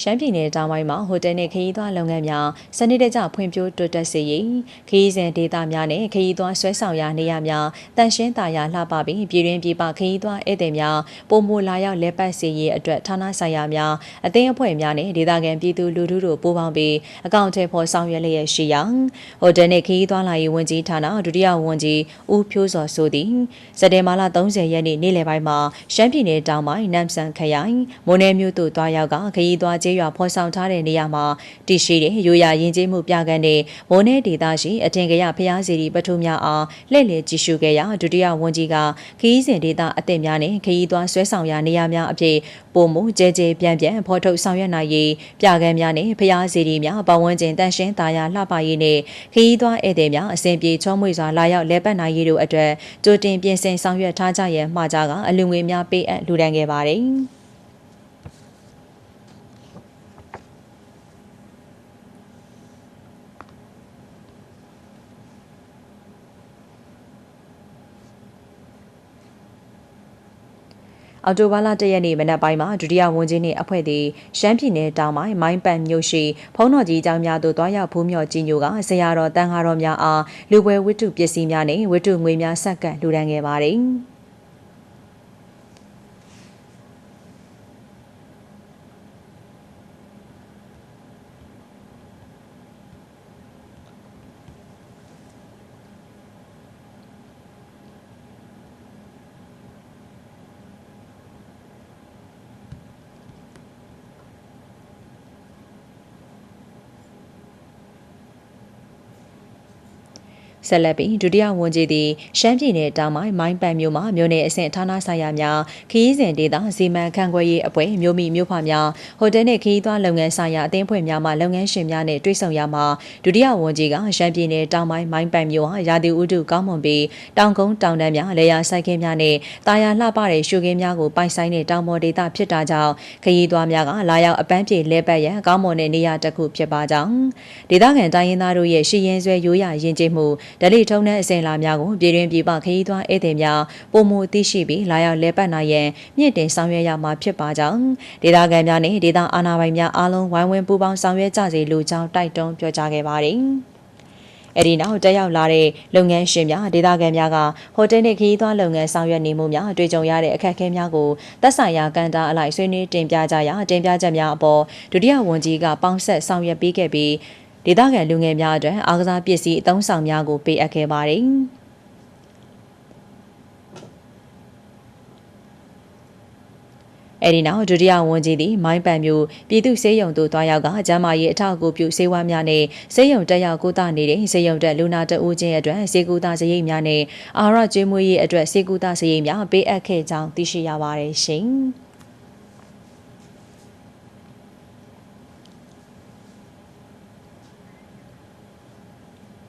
ရှမ်းပြည်နယ်တောင်ပိုင်းမှာဟိုတယ်နဲ့ခရီးသွားလုပ်ငန်းများစနစ်တကျဖွံ့ဖြိုးတိုးတက်စေရေးခရီးစဉ်ဒေသများနဲ့ခရီးသွားဆွဲဆောင်ရာနေရာများတန်ရှင်းတာယာလှပပြီးပြည်တွင်းပြည်ပခရီးသွားဧည့်သည်များပုံမလာရောက်လဲပတ်စေရေးအတွက်ဌာနဆိုင်ရာများအသင်းအဖွဲ့များနဲ့ဒေသခံပြည်သူလူထုတို့ပူးပေါင်းပြီးအကောင့်ထဲပေါ်ဆောင်ရွက်လျက်ရှိရာဟိုတယ်နဲ့ခရီးသွားလာရေးဝန်ကြီးဌာနဒုတိယဝန်ကြီးဦးဖြိုးစောဆိုသည်စက်တင်ဘာလ30ရက်နေ့နေ့လယ်ပိုင်းမှာရှမ်းပြည်နယ်တောင်ပိုင်းနမ်ဆန်ခရိုင်မိုးနယ်မြို့သို့တွားရောက်ကခရီးသွားကျေးရွာဖော်ဆောင်ထားတဲ့နေရာမှာတည်ရှိတဲ့ရိုးရာယဉ်ကျေးမှုပြကန်းတဲ့မိုးနယ်ဒေသရှိအထင်ကရဖျားစီရီပထုများအားလှည့်လည်ကြည့်ရှုခဲ့ရာဒုတိယဝန်ကြီးကခရီးစဉ်ဒေသအသစ်များနဲ့ခရီးသွားဆွဲဆောင်ရာနေရာများအဖြစ်ပုံမှုကြဲကြဲပြန့်ပြန့်ဖော်ထုတ်ဆောင်ရွက်နိုင်ရေးပြကန်းများနဲ့ဖျားစီရီများပတ်ဝန်းကျင်တန်ရှင်းသားရလှပရေးနဲ့ခရီးသွားဧည့်သည်များအစဉ်ပြေချောမွေစွာလာရောက်လဲပတ်နိုင်ရေးတို့အတွက်ကြိုတင်ပြင်ဆင်ဆောင်ရွက်ထားကြရန်မှာကြားကအလူငွေများပေးအပ်လှူဒန်းခဲ့ပါတယ်။ အော်တိုဘားလတရက်နေ့မနက်ပိုင်းမှာဒုတိယဝန်ကြီးနှင့်အဖွဲ့သည်ရှမ်းပြည်နယ်တောင်ပိုင်းမိုင်းပန်မြို့ရှိဖုံးတော်ကြီးကျောင်းများသို့တွားရောက်ဖူးမြော်ကြီးညိုကဆရာတော်တန်ဃာတော်များအားလူပွဲဝတ္ထုပစ္စည်းများနှင့်ဝတ္ထုငွေများဆက်ကပ်လှူဒန်းခဲ့ပါသည်။ ဆက်လက်ပြီးဒုတိယဝန်ကြီးသည်ရှမ်းပြည်နယ်တောင်ပိုင်းမိုင်းပန်မြို့မှာမြို့နယ်အဆင့်ဌာနဆိုင်ရာများခရီးစဉ်ဒေသစီမံခန့်ခွဲရေးအဖွဲ့မြို့မိမြို့ဖများဟိုတယ်နှင့်ခရီးသွားလုပ်ငန်းဆိုင်ရာအသင်းဖွဲ့များမှလုပ်ငန်းရှင်များနှင့်တွေ့ဆုံရမှာဒုတိယဝန်ကြီးကရှမ်းပြည်နယ်တောင်ပိုင်းမိုင်းပန်မြို့ဟာရာသီဥတုကောင်းမွန်ပြီးတောင်ကုန်းတောင်တန်းများလေယာဆိုင်ကင်းများနှင့်တာယာလှပတဲ့ရှုခင်းများကိုပိုင်ဆိုင်တဲ့တောင်ပေါ်ဒေသဖြစ်တာကြောင့်ခရီးသွားများကလာရောက်အပန်းဖြေလဲပတ်ရန်ကောင်းမွန်တဲ့နေရာတစ်ခုဖြစ်ပါကြောင်းဒေသခံတိုင်းရင်းသားတို့ရဲ့ရှီရင်ဆွဲရိုးရာယဉ်ကျေးမှုဓလိထုံးတဲ့အစဉ်လာများကိုပြည်တွင်းပြည်ပခရီးသွားဧည့်သည်များပုံမူသိရှိပြီးလာရောက်လဲပတ်နိုင်ရန်မြင့်တင်ဆောင်ရွက်ရမှာဖြစ်ပါကြောင်းဒေသခံများနဲ့ဒေသအာဏာပိုင်များအားလုံးဝိုင်းဝန်းပူးပေါင်းဆောင်ရွက်ကြစေလိုကြောင်းတိုက်တွန်းပြောကြားခဲ့ပါတယ်။အဲဒီနောက်တက်ရောက်လာတဲ့လုပ်ငန်းရှင်များဒေသခံများကဟိုတယ်နှင့်ခရီးသွားလုပ်ငန်းဆောင်ရွက်နေမှုများတွေ့ကြုံရတဲ့အခက်အခဲများကိုသက်ဆိုင်ရာကန်တာအလိုက်ဆွေးနွေးတင်ပြကြရာတင်ပြချက်များအပေါ်ဒုတိယဝန်ကြီးကပေါင်းဆက်ဆောင်ရွက်ပေးခဲ့ပြီး ဒေသခံလူငယ်များအတွက်အားကစားပစ္စည်းအသုံးဆောင်များကိုပေးအပ်ခဲ့ပါတယ်။အဲဒီနောက်ဒုတိယဝန်ကြီးသည်မိုင်းပန်မျိုးပြည်သူ့စေယုံသို့တွားရောက်ကကျမ်းမာရေးအထောက်အကူပြုစေဝါများနဲ့စေယုံတက်ရောက်ကုသနေတဲ့စေယုံတက်လူနာတဦးချင်းအတွက်စေကူတာစရိတ်များနဲ့အာရကျွေးမွေးရေးအတွက်စေကူတာစရိတ်များပေးအပ်ခဲ့ကြောင်းသိရှိရပါတယ်ရှင်။